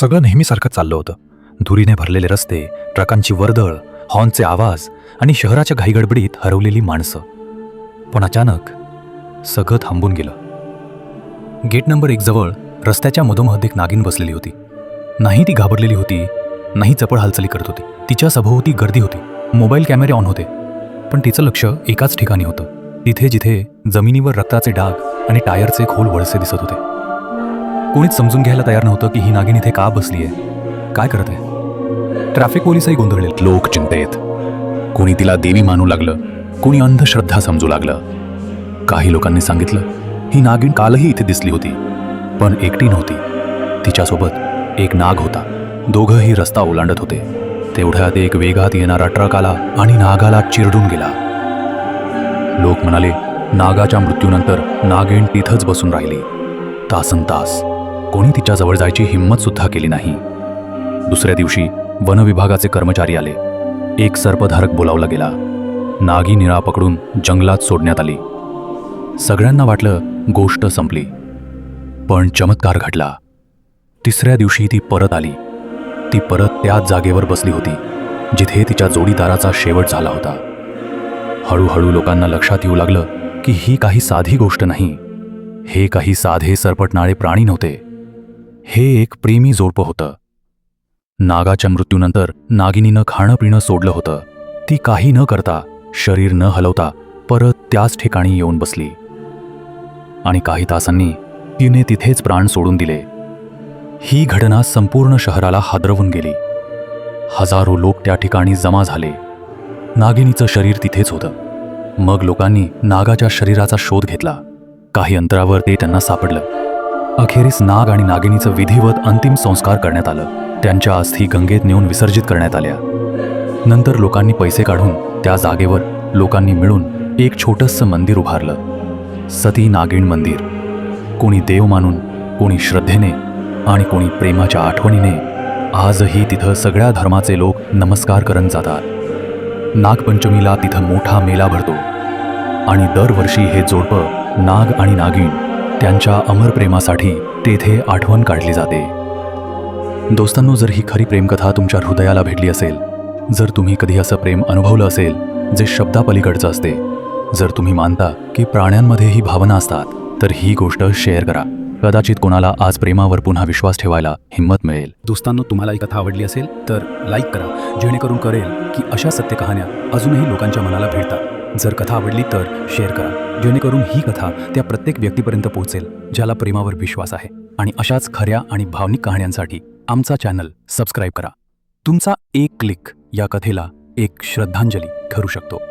सगळं नेहमीसारखं चाललं होतं. धुरीने भरलेले रस्ते ट्रकांची वर्दळ हॉर्नचे आवाज आणि शहराच्या घाईगडबडीत हरवलेली माणसं. पण अचानक सगळं थांबून गेलं. गेट नंबर एक जवळ रस्त्याच्या मधोमध एक नागिन बसलेली होती. नाही ती घाबरलेली होती नाही चपळ हालचाली करत होती. तिच्या सभोवती गर्दी होती. मोबाईल कॅमेरे ऑन होते. पण तिचं लक्ष एकाच ठिकाणी होतं. तिथे जिथे जमिनीवर रक्ताचे डाग आणि टायरचे खोल वळसे दिसत होते. कोणीच समजून घ्यायला तयार नव्हतं की ही नागिन इथे का बसली आहे काय करत आहे? ट्रॅफिक पोलिसही गोंधळले लोक चिंतेत. कोणी तिला देवी मानू लागलं कोणी अंधश्रद्धा समजू लागलं. काही लोकांनी सांगितलं ही नागिन कालही इथे दिसली होती पण एकटी नव्हती. तिच्यासोबत एक नाग होता. दोघंही रस्ता ओलांडत होते. तेवढ्यात एक वेगात येणारा ट्रक आला आणि नागाला चिरडून गेला. लोक म्हणाले नागाच्या मृत्यूनंतर नागिन तिथंच बसून राहिली. तासन तास. कोणी तिच्याजवळ जायची हिंमत सुद्धा केली नाही. दुसऱ्या दिवशी वनविभागाचे कर्मचारी आले. एक सर्पधारक बोलावला गेला. नागी निळा पकडून जंगलात सोडण्यात आली. सगळ्यांना वाटलं गोष्ट संपली. पण चमत्कार घडला. तिसऱ्या दिवशी ती परत आली. ती परत त्याच जागेवर बसली होती जिथे तिच्या जोडीदाराचा शेवट झाला होता. हळूहळू लोकांना लक्षात येऊ लागलं की ही काही साधी गोष्ट नाही. हे काही साधे सरपटणारे प्राणी नव्हते. हे एक प्रेमी जोडपं होतं. नागाच्या मृत्यूनंतर नागिनीनं खाणं पिणं सोडलं होतं. ती काही न करता शरीर न हलवता परत त्याच ठिकाणी येऊन बसली. आणि काही तासांनी तिने तिथेच प्राण सोडून दिले. ही घटना संपूर्ण शहराला हादरवून गेली. हजारो लोक त्या ठिकाणी जमा झाले. नागिनीचं शरीर तिथेच होतं. मग लोकांनी नागाच्या शरीराचा शोध घेतला. काही अंतरावर ते त्यांना सापडलं. अखेरीस नाग आणि नागिनीचं विधिवत अंतिम संस्कार करण्यात आलं. त्यांच्या अस्थी गंगेत नेऊन विसर्जित करण्यात आल्या. नंतर लोकांनी पैसे काढून त्या जागेवर लोकांनी मिळून एक छोटंसं मंदिर उभारलं. सती नागिण मंदिर. कोणी देव मानून कोणी श्रद्धेने आणि कोणी प्रेमाच्या आठवणीने आजही तिथं सगळ्या धर्माचे लोक नमस्कार करत जातात. नागपंचमीला तिथं मोठा मेला भरतो. आणि दरवर्षी हे जोडपं नाग आणि नागिण त्यांच्या अमर प्रेमासाठी तेथे आठवण काढली जाते. दोस्तांनो जर ही खरी प्रेमकथा तुमच्या हृदयाला भेटली असेल जर तुम्ही कधी असं प्रेम अनुभवलं असेल जे शब्दापलीकडचं असते जर तुम्ही मानता की प्राण्यांमध्ये ही भावना असतात तर ही गोष्ट शेअर करा. कदाचित कोणाला आज प्रेमावर पुन्हा विश्वास ठेवायला हिंमत मिळेल. दोस्तांनो तुम्हाला ही कथा आवडली असेल तर लाईक करा जेणेकरून करेल की अशा सत्य कहाण्या अजूनही लोकांच्या मनाला भिडतात जर कथा आवडली तर शेअर करा. जेणेकरून ही कथा त्या प्रत्येक व्यक्तीपर्यंत पोहोचेल ज्याला प्रेमावर विश्वास आहे. आणि अशाच खऱ्या आणि भावनिक कहाण्यांसाठी आमचा चॅनल सबस्क्राईब करा. तुमचा एक क्लिक या कथेला एक श्रद्धांजली ठरू शकतो.